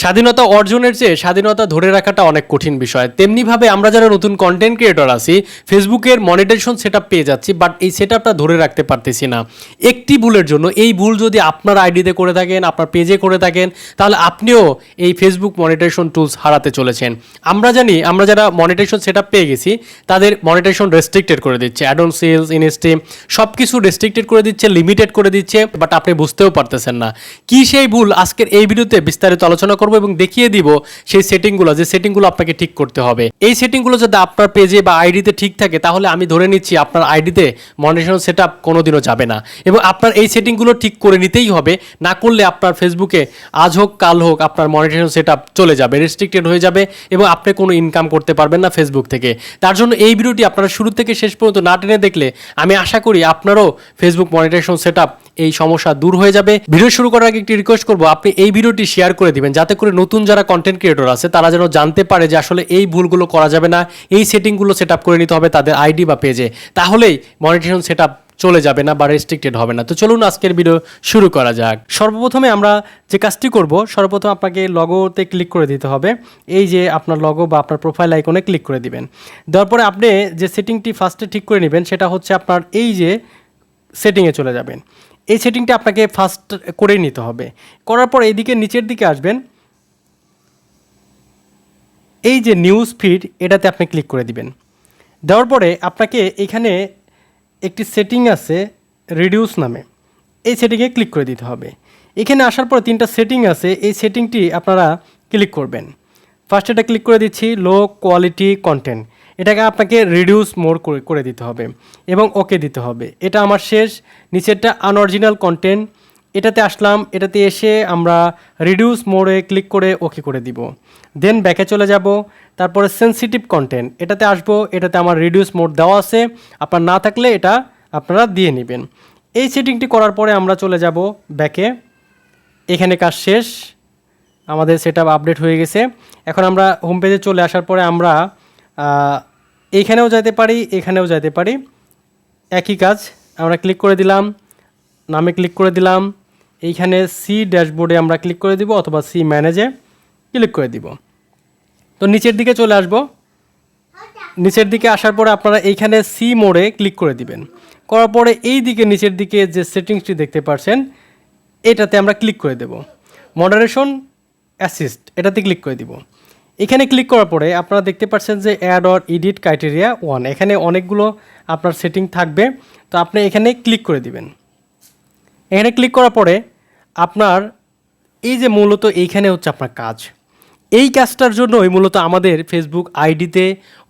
স্বাধীনতা অর্জনের চেয়ে স্বাধীনতা ধরে রাখাটা অনেক কঠিন বিষয়। তেমনিভাবে আমরা যারা নতুন কন্টেন্ট ক্রিয়েটর আছি ফেসবুকের মনিটাইজেশন সেট পেয়ে যাচ্ছি বাট এই সেট ধরে রাখতে পারতেছি না। একটি ভুলের জন্য, এই ভুল যদি আপনার আইডিতে করে থাকেন, আপনার পেজে করে থাকেন, তাহলে আপনিও এই ফেসবুক মনিটাইজেশন টুলস হারাতে চলেছেন। আমরা জানি, আমরা যারা মনিটাইজেশন সেট পেয়ে গেছি, তাদের মনিটাইজেশন রেস্ট্রিক্টেড করে দিচ্ছে। অ্যাডন সেলস ইনস্টিম সব কিছু রেস্ট্রিক্টেড করে দিচ্ছে লিমিটেড করে দিচ্ছে বাট আপনি বুঝতেও পারতেছেন না। কি সেই ভুল? আজকের এই ভিডিওতে বিস্তারিত আলোচনা করব। এবং দেখিয়ে দিব সেই সেটিংগুলো, যে সেটিংগুলো আপনাকে ঠিক করতে হবে। এই সেটিংগুলো যদি আপনার পেজে বা আইডিতে ঠিক থাকে, তাহলে আমি ধরে নিচ্ছি আপনার আইডিতে মনিটাইজেশন সেট আপ কোনোদিনও যাবে না। এবং আপনার এই সেটিংগুলো ঠিক করে নিতেই হবে, না করলে আপনার ফেসবুকে আজ হোক, কাল হোক আপনার মনিটাইজেশন সেট আপ চলে যাবে রেস্ট্রিক্টেড হয়ে যাবে এবং আপনি কোনো ইনকাম করতে পারবেন না ফেসবুক থেকে। তার জন্য এই ভিডিওটি আপনারা শুরু থেকে শেষ পর্যন্ত না টেনে দেখলে, আমি আশা করি আপনারও ফেসবুক মনিটাইজেশন সেট এই সমস্যা দূর হয়ে যাবে। ভিডিও শুরু করার আগে একটি রিকোয়েস্ট করব, আপনি এই ভিডিওটি শেয়ার করে দিবেন, যাতে করে নতুন যারা কন্টেন্ট ক্রিয়েটর আছে, তারা যেন জানতে পারে যে আসলে এই ভুলগুলো করা যাবে না, এই সেটিংগুলো সেট করে নিতে হবে তাদের আইডি বা পেজে তাহলেই মনিটেশন সেট চলে যাবে না বা রেস্ট্রিক্টেড হবে না। তো চলুন আজকের ভিডিও শুরু করা যাক। সর্বপ্রথমে আমরা যে কাজটি করব, সর্বপ্রথম আপনাকে লগোতে ক্লিক করে দিতে হবে। এই যে আপনার লগো বা আপনার প্রোফাইল আইকনে ক্লিক করে দিবেন। দেওয়ার পরে আপনি যে সেটিংটি ফার্স্টে ঠিক করে নেবেন, সেটা হচ্ছে আপনার এই যে সেটিংয়ে চলে যাবেন। এই সেটিংটা আপনাকে ফার্স্ট করে নিতে হবে। করার পর এইদিকে নিচের দিকে আসবেন। এই যে নিউজ ফিড এটাতে আপনি ক্লিক করে দিবেন। দেওয়ার পরে আপনাকে এখানে একটি সেটিং আছে রিডিউস নামে। এই সেটিংয়ে ক্লিক করে দিতে হবে। এখানে আসার পর তিনটা সেটিং আছে, এই সেটিংটি আপনারা ক্লিক করবেন। ফার্স্ট এটা ক্লিক করে দিচ্ছি লো কোয়ালিটি কন্টেন্ট এটাকে আপনাকে রিডিউস মোর করে দিতে হবে এবং ওকে দিতে হবে। এটা আমার শেষ। নিচেরটা আনঅরিজিনাল কন্টেন্ট এটাতে আসলাম, এটাতে এসে আমরা রিডিউস মোড়ে ক্লিক করে ওকে করে দিব। দেন ব্যাকে চলে যাব। তারপরে সেন্সিটিভ কন্টেন্ট এটাতে আসব, এটাতে আমার রিডিউস মোড দেওয়া আছে। আপনার না থাকলে এটা আপনারা দিয়ে নেবেন। এই সেটিংটি করার পরে আমরা চলে যাব ব্যাকে এখানে কাজ শেষ। আমাদের সেট আপডেট হয়ে গেছে। এখন আমরা হোম পেজে চলে আসার পরে আমরা এইখানেও যেতে পারি, এখানেও যেতে পারি। একই কাজ, আমরা ক্লিক করে দিলাম, নামে ক্লিক করে দিলাম। এইখানে সি ড্যাশবোর্ডে আমরা ক্লিক করে দিব অথবা সি ম্যানেজে ক্লিক করে দিব। তো নিচের দিকে চলে আসব। নিচের দিকে আসার পরে আপনারা এইখানে সি মোড়ে ক্লিক করে দিবেন। করার পরে এই দিকে নিচের দিকে যে সেটিংসটি দেখতে পাচ্ছেন এটাতে আমরা ক্লিক করে দেব। মডারেশন অ্যাসিস্ট এটাতে ক্লিক করে দিব। এখানে ক্লিক করার পরে আপনারা দেখতে পাচ্ছেন যে add or edit criteria one এখানে অনেকগুলো আপনার সেটিং থাকবে। তো আপনি এখানে ক্লিক করে দিবেন। এখানে ক্লিক করার পরে আপনার এই যে মূলত এইখানে হচ্ছে আপনার কাজ। এই কাজটার জন্যই মূলত আমাদের ফেসবুক আইডিতে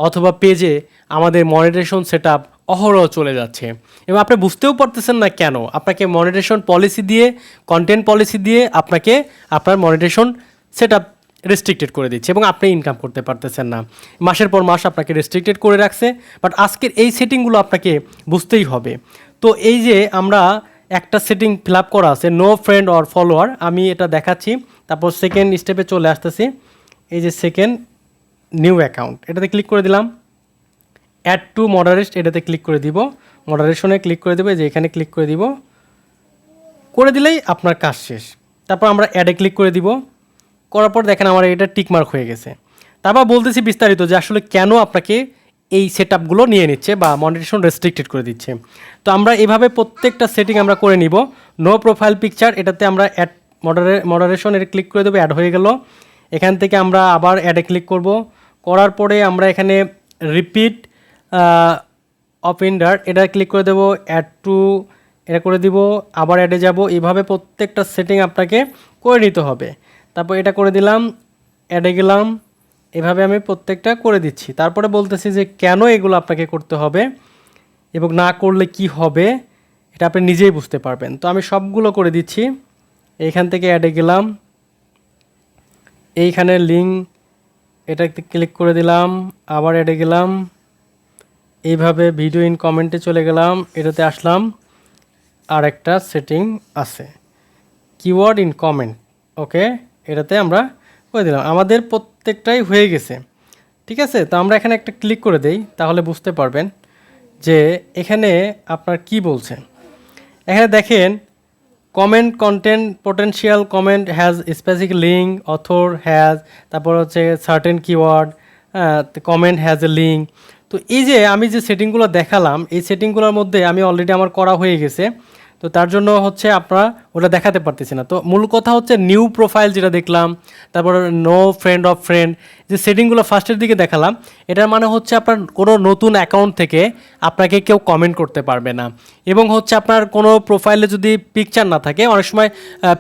অথবা পেজে আমাদের মনিটেশন সেট আপ অহরহ চলে যাচ্ছে। এবং আপনি বুঝতেও পারতেছেন না কেন? আপনাকে মনিটেশন পলিসি দিয়ে কন্টেন্ট পলিসি দিয়ে আপনাকে, আপনার মনিটেশন সেট আপ রেস্ট্রিক্টেড করে দিচ্ছে এবং আপনি ইনকাম করতে পারতেছেন না। মাসের পর মাস আপনাকে রেস্ট্রিক্টেড করে রাখছে বাট আজকের এই সেটিংগুলো আপনাকে বুঝতেই হবে। তো এই যে আমরা একটা সেটিং ফিল আপ করা আছে নো ফ্রেন্ড অর ফলোয়ার আমি এটা দেখাচ্ছি, তারপর সেকেন্ড স্টেপে চলে আসতেছি। এই যে সেকেন্ড নিউ অ্যাকাউন্ট এটাতে ক্লিক করে দিলাম। অ্যাড টু মডারেস্ট এটাতে ক্লিক করে দিব। মডারেশনে ক্লিক করে দেবো যে এখানে ক্লিক করে দিব। করে দিলেই আপনার কাজ শেষ। তারপর আমরা অ্যাডে ক্লিক করে দিব। করার পর দেখেন আমার এটা টিকমার্ক হয়ে গেছে। তারপর বলতেছি বিস্তারিত যে আসলে কেন আপনাকে এই সেট আপগুলো নিয়ে নিচ্ছে বা মনিটেশন রেস্ট্রিক্টেড করে দিচ্ছে। তো আমরা এভাবে প্রত্যেকটা সেটিং আমরা করে নিব। নো প্রোফাইল পিকচার এটাতে আমরা অ্যাড মডারে মডারেশন এটা ক্লিক করে দেবো অ্যাড হয়ে গেল। এখান থেকে আমরা আবার অ্যাডে ক্লিক করব। করার পরে আমরা এখানে রিপিট অফ ইন্ডার এটা ক্লিক করে দেবো অ্যাড টু এটা করে দিব, আবার অ্যাডে যাব। এভাবে প্রত্যেকটা সেটিং আপনাকে করে নিতে হবে। তারপর এটা করে দিলাম অ্যাডে গেলাম, এভাবে আমি প্রত্যেকটা করে দিচ্ছি। তারপরে বলতেছি যে কেন এগুলো আপনাকে করতে হবে এবং না করলে কি হবে, এটা আপনি নিজেই বুঝতে পারবেন। তো আমি সবগুলো করে দিচ্ছি এইখান থেকে অ্যাডে গেলাম, এইখানে লিঙ্ক এটা ক্লিক করে দিলাম, আবার অ্যাডে গেলাম, এইভাবে ভিডিও ইন কমেন্টে চলে গেলাম, এটাতে আসলাম আর একটা সেটিং আছে। কিওয়ার্ড ইন কমেন্ট ওকে এটাতে আমরা করে দিলাম। আমাদের প্রত্যেকটাই হয়ে গেছে। ঠিক আছে? তো আমরা এখানে একটা ক্লিক করে দেই, তাহলে বুঝতে পারবেন যে এখানে আপনার কি বলছে। এখানে দেখেন comment content potential comment has specific link author has তারপর হচ্ছে certain keyword comment has a link তো এই যে আমি যে সেটিংগুলো দেখালাম, এই সেটিংগুলোর মধ্যে আমি অলরেডি আমার করা হয়ে গেছে। তো তার জন্য হচ্ছে আপনারা ওটা দেখাতে পারতেছি না। তো মূল কথা হচ্ছে নিউ প্রোফাইল যেটা দেখলাম, তারপর নো ফ্রেন্ড অফ ফ্রেন্ড যে সেটিংগুলো ফার্স্টের দিকে দেখালাম, এটার মানে হচ্ছে আপনার কোনো নতুন অ্যাকাউন্ট থেকে আপনাকে কেউ কমেন্ট করতে পারবে না। এবং হচ্ছে আপনার কোনো প্রোফাইলে যদি পিকচার না থাকে, অনেক সময়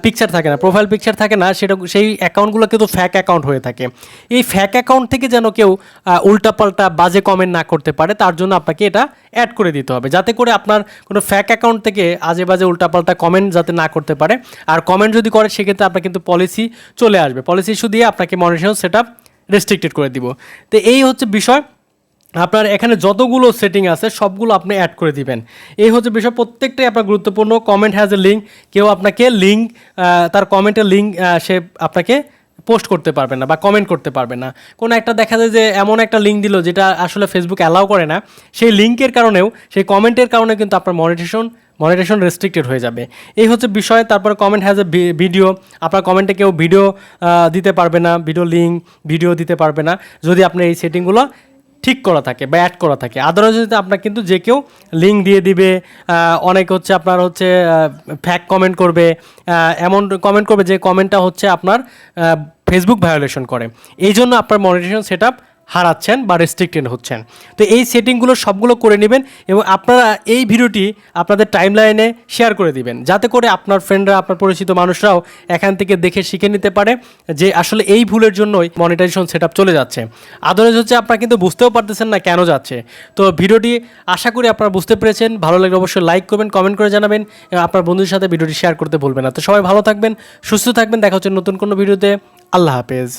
পিকচার থাকে না প্রোফাইল পিকচার থাকে না, সেটা, সেই অ্যাকাউন্টগুলো কিন্তু ফ্যাক অ্যাকাউন্ট হয়ে থাকে। এই ফ্যাক অ্যাকাউন্ট থেকে যেন কেউ উল্টাপাল্টা বাজে কমেন্ট না করতে পারে, তার জন্য আপনাকে এটা অ্যাড করে দিতে হবে। যাতে করে আপনার কোনো ফ্যাক অ্যাকাউন্ট থেকে আজে বাজে উল্টাপাল্টা কমেন্ট যাতে না করতে পারে। আর কমেন্ট যদি করে, সেক্ষেত্রে আপনার কিন্তু পলিসি চলে আসবে। পলিসি ইস্যু দিয়ে আপনাকে মনিটরিং সেট আপ রেস্ট্রিক্টেড করে দিব। তো এই হচ্ছে বিষয়। আপনার এখানে যতগুলো সেটিং আছে, সবগুলো আপনি অ্যাড করে দিবেন। এই হচ্ছে বিষয়। প্রত্যেকটাই আপনার গুরুত্বপূর্ণ। কমেন্ট হ্যাজ এ লিঙ্ক কেউ আপনাকে লিঙ্ক তার কমেন্টের লিঙ্ক সে আপনাকে পোস্ট করতে পারবে না বা কমেন্ট করতে পারবে না। কোনো একটা দেখা যায় যে এমন একটা লিঙ্ক দিল যেটা আসলে ফেসবুক অ্যালাউ করে না, সেই লিঙ্কের কারণেও, সেই কমেন্টের কারণে কিন্তু আপনার মনিটেশন মনিটেশন রেস্ট্রিক্টেড হয়ে যাবে। এই হচ্ছে বিষয়, তারপর কমেন্ট হ্যাজ এ ভিডিও আপনার কমেন্টে কেউ ভিডিও দিতে পারবে না ভিডিও লিঙ্ক ভিডিও দিতে পারবে না। যদি আপনি এই সেটিংগুলো ঠিক করা থাকে বা অ্যাড করা থাকে। আদারওয়াইজ যদি আপনার কিন্তু যে কেউ লিঙ্ক দিয়ে দিবে অনেক হচ্ছে আপনার হচ্ছে ফ্যাক কমেন্ট করবে এমন কমেন্ট করবে যে কমেন্টটা হচ্ছে আপনার ফেসবুক ভায়োলেশন করে। এই জন্য আপনার মনিটেশন সেট হারাচ্ছেন বা রেস্ট্রিক্টেড হচ্ছেন। তো এই সেটিংগুলো সবগুলো করে নেবেন এবং আপনারা এই ভিডিওটি আপনাদের টাইমলাইনে শেয়ার করে দিবেন। যাতে করে আপনার ফ্রেন্ডরা আপনার পরিচিত মানুষরাও এখান থেকে দেখে শিখে নিতে পারে যে আসলে এই ভুলের জন্যই মনিটাইজেশন সেট চলে যাচ্ছে। আদারওয়াইজ হচ্ছে আপনারা কিন্তু বুঝতেও পারতেছেন না কেন যাচ্ছে। তো ভিডিওটি আশা করি আপনারা বুঝতে পেরেছেন। ভালো লাগলে অবশ্যই লাইক করবেন কমেন্ট করে জানাবেন। এবং আপনার বন্ধুদের সাথে ভিডিওটি শেয়ার করতে ভুলবেন না। তো সবাই ভালো থাকবেন, সুস্থ থাকবেন। দেখা হচ্ছে নতুন কোনো ভিডিওতে। আল্লাহ হাফেজ।